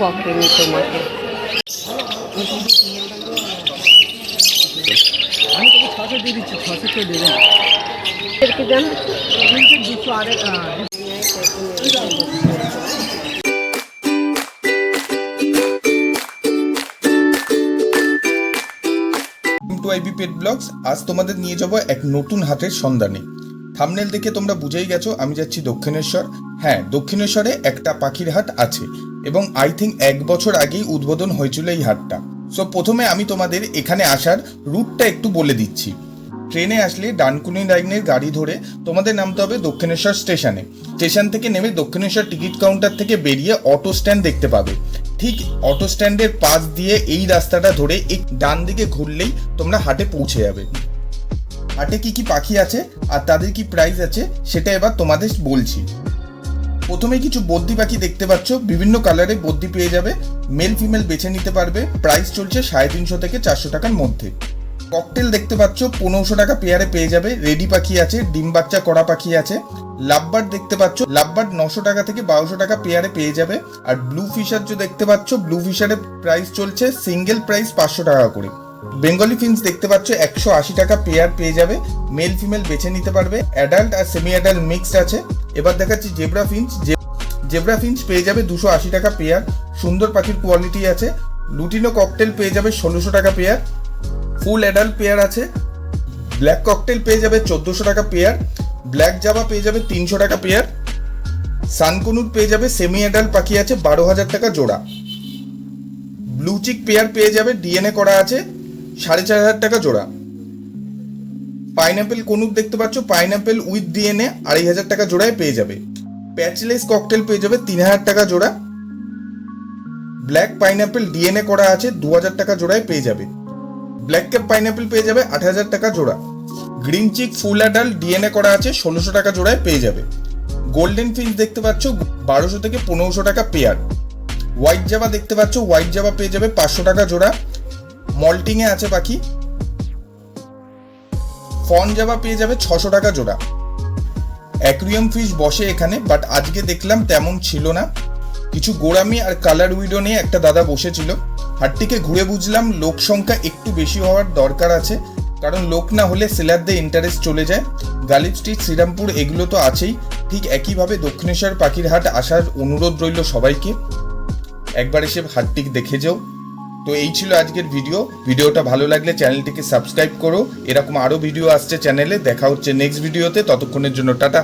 বকেনি তোমাকে। আইবি পেট ব্লগস আজ তোমাদের নিয়ে যাব এক নতুন হাতের সন্ধানে। থামনেল দেখে তোমরা বুঝেই গেছো, আমি যাচ্ছি দক্ষিণেশ্বর। হ্যাঁ দক্ষিণেশ্বরে একটা পাখির হাট আছে। এবং আই থিঙ্ক এক বছর আগেই উদ্বোধন হয়েছিল এই হাটটা। সো প্রথমে আমি তোমাদের এখানে আসার রুটটা একটু বলে দিচ্ছি। ট্রেনে আসলে ডানকুনি লাইনের গাড়ি ধরে তোমাদের নামতে হবে দক্ষিণেশ্বর স্টেশনে। স্টেশন থেকে নেমে দক্ষিণেশ্বর টিকিট কাউন্টার থেকে বেরিয়ে অটো স্ট্যান্ড দেখতে পাবে। ঠিক অটো স্ট্যান্ডের পাশ দিয়ে এই রাস্তাটা ধরে এক ডান দিকে ঘুরলেই তোমরা হাটে পৌঁছে যাবে। হাটে কি কি পাখি আছে আর তাদের কি প্রাইস আছে সেটা এবার তোমাদের বলছি। প্রথমে কিছু বদ্যি পাখি দেখতে পাচ্ছ। বিভিন্ন কালারে বদ্যি পেয়ে যাবে। মেল ফিমেল বেছে নিতে পারবে। প্রাইস চলছে সাড়ে তিনশো থেকে চারশো টাকার মধ্যে। ককটেল দেখতে পাচ্ছ, পনেরোশো টাকা পেয়ারে পেয়ে যাবে। রেডি পাখি আছে, ডিম বাচ্চা করা পাখি আছে। লাভবার্ড দেখতে পাচ্ছ লাভবার্ড নশো টাকা থেকে বারোশো টাকা পেয়ারে পেয়ে যাবে। আর ব্লু ফিশার যে দেখতে পাচ্ছ ব্লু ফিশারের প্রাইস চলছে সিঙ্গেল প্রাইস পাঁচশো টাকা করে। বেঙ্গলি ফিন্স দেখতে পাচ্ছ, একশো আশি টাকা পেয়ার পেয়ে যাবে মেল ফিমেল বেছে নিতে পারবে অ্যাডাল্ট আর সেমি অ্যাডাল্ট মিক্সড আছে। এবার দেখাচ্ছি জেব্রা ফিন্স জেব্রা ফিন্স পেয়ে যাবে দুশো আশি টাকা পেয়ার সুন্দর পাখির কোয়ালিটি আছে লুটিনো ককটেল পেয়ে যাবে ষোলোশো টাকা পেয়ার ফুল অ্যাডাল্ট পেয়ার আছে ব্ল্যাক ককটেল পেয়ে যাবে চোদ্দোশো টাকা পেয়ার ব্ল্যাক জাভা পেয়ে যাবে তিনশো টাকা পেয়ার সানকুনুর পেয়ে যাবে সেমি অ্যাডাল্ট পাখি আছে বারো হাজার টাকা জোড়া। ব্লু চিক পেয়ার পেয়ে যাবে ডিএনএ করা আছে সাড়ে চার হাজার টাকা জোড়া। পাইনাপেল কনুক দেখতে পাচ্ছ, পাইনাপেল উইথ ডিএনএ আড়াই হাজার টাকা জোড়ায় পেয়ে যাবে। প্যাচলেস ককটেল পেয়ে যাবে তিন হাজার টাকা জোড়া। ব্ল্যাক পাইনাপেল ডিএনএ করা আছে দু হাজার টাকা জোড়ায় পেয়ে যাবে। ব্ল্যাক ক্যাপ পাইনাপেল পেয়ে যাবে আট হাজার টাকা জোড়া। Green cheek full adult DNA করা আছে ষোলোশো টাকা জোড়ায় পেয়ে যাবে। গোল্ডেন ফিঞ্চ দেখতে পাচ্ছ, বারোশো থেকে পনেরোশো টাকা পেয়ার। হোয়াইট জাবা দেখতে পাচ্ছ, হোয়াইট জাবা পেয়ে যাবে পাঁচশো টাকা জোড়া। মল্টিংয়ে আছে পাখি। ফন জাবা পেয়ে যাবে ছশো টাকা জোড়া। অ্যাকুরিয়াম ফিশ বসে এখানে বাট আজকে দেখলাম তেমন ছিল না। কিছু গোড়ামি আর কালার উইডো নিয়ে একটা দাদা বসেছিল। হাটটিকে ঘুরে বুঝলাম লোক সংখ্যা একটু বেশি হওয়ার দরকার আছে, কারণ লোক না হলে সেলারদের ইন্টারেস্ট চলে যায়। গালিব স্ট্রিট, শ্রীরামপুর এগুলো তো আছেই। ঠিক একইভাবে দক্ষিণেশ্বর পাখির হাট আসার অনুরোধ রইল সবাইকে। একবার এসে হাটটি দেখে যাও। তো এই ছিল আজকের ভিডিও ভিডিওটা ভালো লাগলে চ্যানেলটিকে সাবস্ক্রাইব করো। এরকম আরও ভিডিও আসছে চ্যানেলে। দেখা হচ্ছে নেক্সট ভিডিওতে ততক্ষণের জন্য টাটা।